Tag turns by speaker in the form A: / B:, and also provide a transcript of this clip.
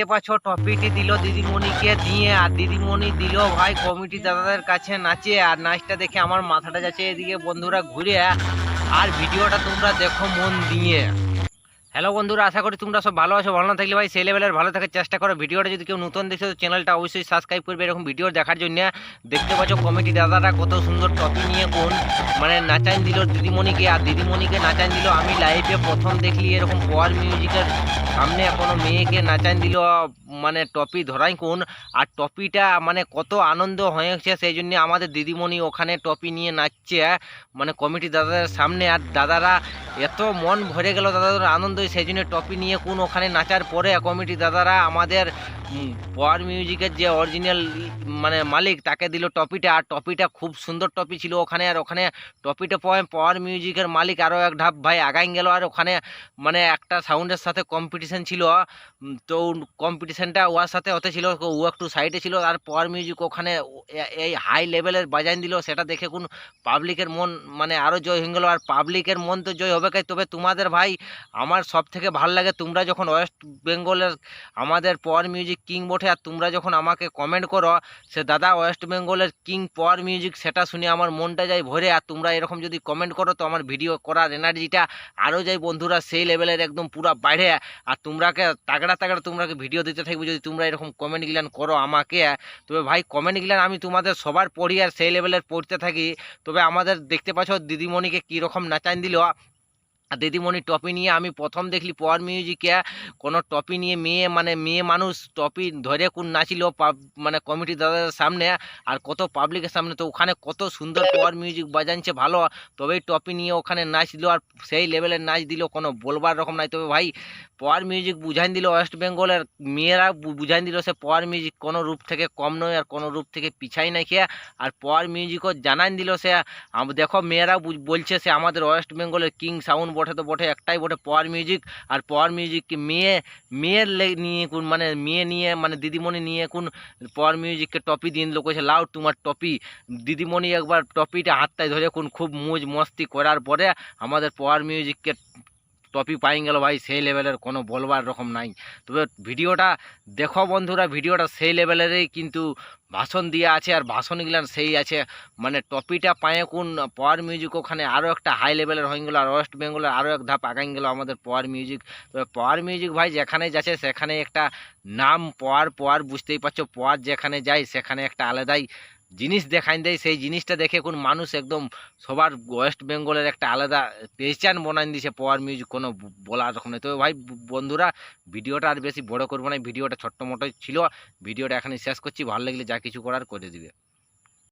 A: দেখতে পাচ্ছ, টপিটি দিল দিদিমণিকে, দিয়ে আর দিদিমণি দিল ভাই কমিটি দাদাদের কাছে নাচে আর নাচটা দেখে আমার মাথাটা যাচ্ছে এদিকে বন্ধুরা ঘুরে। আর ভিডিওটা তোমরা দেখো মন দিয়ে। হ্যালো বন্ধুরা, আশা করি তোমরা সব ভালো আছো, ভালো না থাকলে ভাই সেই লেভেলের ভালো থাকার চেষ্টা করো। ভিডিওটা যদি কেউ নতুন দেখছ, তো চ্যানেলটা অবশ্যই সাবস্ক্রাইব করবে। এরকম ভিডিও দেখার জন্য দেখতে পাচ্ছ কমিটি দাদারা কত সুন্দর টপি নিয়ে কোন মানে নাচান দিল দিদিমণিকে, আর দিদিমণিকে নাচান দিল। আমি লাইভে প্রথম দেখলি এরকম পাওয়ার মিউজিকের সামনে কোনো মেয়েকে নাচান দিল মানে টপি ধরাই কোন। আর টপিটা মানে কত আনন্দ হয়েছে, সেই জন্য আমাদের দিদিমণি ওখানে টপি নিয়ে নাচছে মানে কমিটি দাদাদের সামনে। আর দাদারা এত মন ভরে গেল, দাদাদের আনন্দ সেই জন্য টপি নিয়ে কোন ওখানে নাচার পরে কমিটি দাদারা আমাদের পাওয়ার মিউজিকের যে অরিজিনাল মানে মালিক, তাকে দিল টপিটা, আর টপিটা খুব সুন্দর টপি ছিল ওখানে, আর ওখানে টপিটা পয় পাওয়ার মিউজিকের মালিক আরও এক ধাপ, ভাই, আগাই গেল, আর ওখানে মানে একটা সাউন্ডের সাথে কম্পিটিশন ছিল। তো কম্পিটিশনটা ওর সাথে হতে ছিল, ও একটু সাইডে ছিল, আর পাওয়ার মিউজিক ওখানে এই হাই লেভেলের বাজাইন দিল, সেটা দেখে কোন পাবলিকের মন মানে আরও জয় হয়ে গেল, আর পাবলিকের মন তো জয় হবে কাই? তবে তোমাদের ভাই, আমার সব থেকে ভালো লাগে তোমরা যখন ওয়েস্ট বেঙ্গলের আমাদের পাওয়ার মিউজিক কিং বটে আর তোমরা যখন আমাকে কমেন্ট করো, সে দাদা ওয়েস্ট বেঙ্গলের কিং পাওয়ার মিউজিক সেটা শুনে আমার মনটা যায় ভরে, আর তোমরা এরকম যদি কমেন্ট করো, তো আমার ভিডিও করার এনার্জিটা আরও যাই বন্ধুরা, সেই লেভেলের একদম পুরা বাইরে আর তোমরাকে, তাগড়া তাগড়া তোমরাকে ভিডিও দিতে থাকবে যদি তোমরা এরকম কমেন্ট গিলান করো আমাকে। তবে ভাই কমেন্ট গিলান আমি তোমাদের সবার পড়ি, আর সেই লেভেলের পড়তে থাকি। তবে আমাদের দেখতে পাচ্ছ দিদিমণিকে কীরকম নাচান দিল। দিদিমণি টপি নিয়ে আমি প্রথম দেখলি পাওয়ার মিউজিকে কোনো টপি নিয়ে মেয়ে মানে মেয়ে মানুষ টপি ধরে কোন নাচিল মানে কমিটি দাদাদের সামনে আর কত পাবলিকের সামনে, তো ওখানে কত সুন্দর পাওয়ার মিউজিক বাজানছে ভালো, তবেই টপি নিয়ে ওখানে নাচ দিল আর সেই লেভেলের নাচ দিল, কোনো বলবার রকম নাই। তবে ভাই পাওয়ার মিউজিক বুঝাই দিল ওয়েস্ট বেঙ্গলের মেয়েরা বুঝাই দিল সে পাওয়ার মিউজিক কোনো রূপ থেকে কম নয় আর কোনো রূপ থেকে পিছাই নাই খেয়ে আর পাওয়ার মিউজিকও জানাই দিল সে। দেখো মেয়েরা বলছে সে আমাদের ওয়েস্ট বেঙ্গলের কিং সাউন্ড বটে তো বটে, একটাই বটে পাওয়ার মিউজিক আর পাওয়ার মিউজিক মেয়ে, মেয়ের নিয়ে কোন মানে মেয়ে নিয়ে মানে দিদিমণি নিয়ে কোন পাওয়ার মিউজিককে টপি দিন, লোক কইছে লাউ তোমার টপি। দিদিমণি একবার টপিটা হাতটায় ধরে কোন খুব মুজ, মস্তি করার পরে আমাদের পাওয়ার মিউজিককে টপি পাই গেল ভাই, সেই লেভেলের কোনো বলবার রকম নাই। তবে ভিডিওটা দেখো বন্ধুরা, ভিডিওটা সেই লেভেলেরই কিন্তু ভাষণ দিয়ে আছে আর ভাষণগুলান সেই আছে। মানে টপিটা পায়ে কোন পাওয়ার মিউজিক ওখানে আরও একটা হাই লেভেলের হয়ে গেলো আর ওয়েস্ট বেঙ্গলের আরও এক ধাপ আগাই গেলো আমাদের পাওয়ার মিউজিক তবে পাওয়ার মিউজিক ভাই যেখানে যাচ্ছে সেখানে একটা নাম পাওয়ার পাওয়ার বুঝতেই পারছ। পাওয়ার যেখানে যায় সেখানে একটা আলাদাই জিনিস দেখান দেয়, সেই জিনিসটা দেখে কোন মানুষ একদম সবার ওয়েস্ট বেঙ্গলের একটা আলাদা পেহচান বনাই দিছে পাওয়ার মিউজিক কোনো বলার রকম নেই তো ভাই বন্ধুরা, ভিডিওটা আর বেশি বড় করব না, ভিডিওটা ছোট্ট মোটো ছিল, ভিডিওটা এখানে শেষ করছি, ভালো লাগলে যা কিছু করার করে দিবে।